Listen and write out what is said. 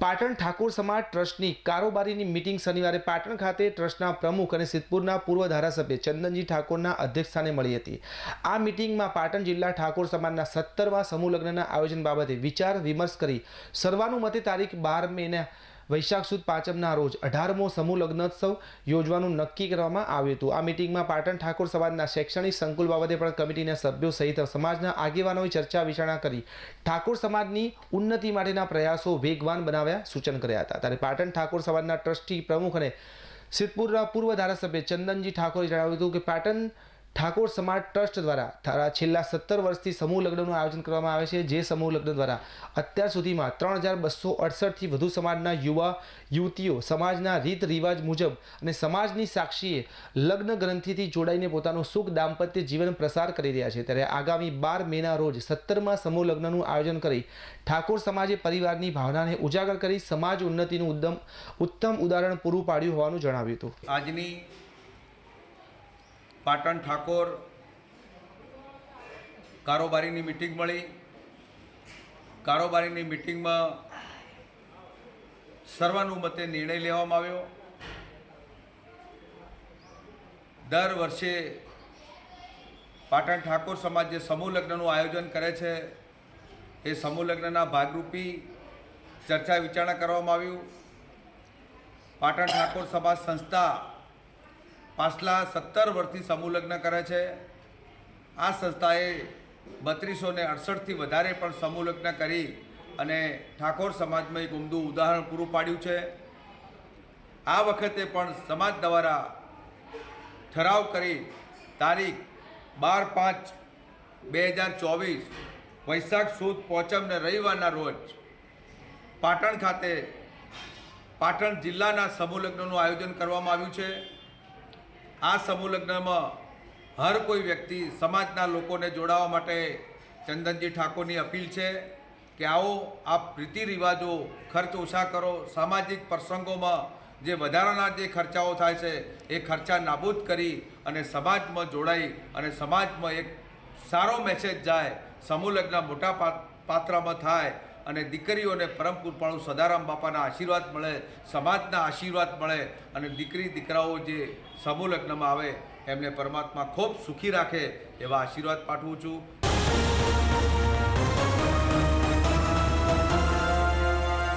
પાટણ ઠાકોર સમાજ ટ્રસ્ટની કારોબારીની મિટિંગ શનિવારે પાટણ ખાતે ટ્રસ્ટના પ્રમુખ અને સિદ્ધપુરના પૂર્વ ધારાસભ્ય ચંદનજી ઠાકોરના અધ્યક્ષસ્થાને મળી હતી. આ મિટિંગમાં પાટણ જિલ્લા ઠાકોર સમાજના સત્તરમા સમૂહ લગ્નના આયોજન બાબતે વિચાર વિમર્શ કરી સર્વાનુમતે તારીખ બાર મેના વૈશાખ સુદ પાંચમના રોજ અઢારમો સમૂહ લગ્નોત્સવ યોજવાનું નક્કી કરવામાં આવ્યું હતું. આ મિટિંગમાં પાટણ ઠાકોર સમાજના શૈક્ષણિક સંકુલ બાબતે પણ કમિટીના સભ્યો સહિત સમાજના આગેવાનોએ ચર્ચા વિચારણા કરી. ઠાકોર સમાજની ઉન્નતિ માટેના પ્રયાસો વેગવાન બનાવ્યા સૂચન કર્યા હતા. ત્યારે પાટણ ઠાકોર સમાજના ટ્રસ્ટી પ્રમુખ અને સિદ્ધપુરના પૂર્વ ધારાસભ્ય ચંદનજી ઠાકોરે જણાવ્યું હતું કે પાટણ ઠાકોર સમાજ ટ્રસ્ટ દ્વારા છેલ્લા સત્તર વર્ષથી સમૂહ લગ્નનું આયોજન કરવામાં આવે છે, જે સમૂહ લગ્ન દ્વારા અત્યાર સુધીમાં ત્રણ હજાર બસો અડસઠથી વધુ સમાજના યુવા, યુવતીઓ સમાજના રીત રિવાજ મુજબ અને સમાજની સાક્ષીએ લગ્ન ગ્રંથિથી જોડાઈને પોતાનું સુખ દાંપત્ય જીવન પ્રસાર કરી રહ્યા છે. ત્યારે આગામી બાર મેના રોજ સત્તરમાં સમૂહ લગ્નનું આયોજન કરી ઠાકોર સમાજે પરિવારની ભાવનાને ઉજાગર કરી સમાજ ઉન્નતિનું ઉત્તમ ઉદાહરણ પૂરું પાડ્યું હોવાનું જણાવ્યું હતું. આજની પાટણ ઠાકોર કારોબારીની મિટિંગ મળી. કારોબારીની મિટિંગમાં સર્વાનુમતે નિર્ણય લેવામાં આવ્યો. દર વર્ષે પાટણ ઠાકોર સમાજ જે સમૂહ લગ્નનું આયોજન કરે છે, એ સમૂહ લગ્નના ભાગરૂપી ચર્ચા વિચારણા કરવામાં આવ્યું. પાટણ ઠાકોર સમાજ સંસ્થા પાછલા સત્તર વર્ષથી સમૂહ લગ્ન કરે છે. આ સંસ્થાએ બત્રીસો ને અડસઠથી વધારે પણ સમૂહ લગ્ન કરી અને ઠાકોર સમાજમાં એક ઉમદું ઉદાહરણ પૂરું પાડ્યું છે. આ વખતે પણ સમાજ દ્વારા ઠરાવ કરી તારીખ બાર પાંચ બે હજાર ચોવીસ વૈશાખ સુદ પોચમને રવિવારના રોજ પાટણ ખાતે પાટણ જિલ્લાના સમૂહ લગ્નનું આયોજન કરવામાં આવ્યું છે. આ સમૂહ લગ્નમાં હર કોઈ વ્યક્તિ સમાજના લોકોને જોડાવા માટે ચંદનજી ઠાકોરની અપીલ છે કે આવો આપ રીતિ રિવાજો, ખર્ચ ઓછા કરો, સામાજિક પ્રસંગોમાં જે વધારાના જે ખર્ચાઓ થાય છે, એ ખર્ચા નાબૂદ કરી અને સમાજમાં જોડાઈ અને સમાજમાં એક સારો મેસેજ જાય સમૂહ લગ્ન મોટા પાત્રમાં થાય અને દીકરીઓને પરમ કૃપાળુ સદારામ બાપાના આશીર્વાદ મળે, સમાજના આશીર્વાદ મળે અને દીકરી, દીકરાઓ જે સમૂહ લગ્નમાં આવે, એમને પરમાત્મા ખૂબ સુખી રાખે એવા આશીર્વાદ પાઠવું છું.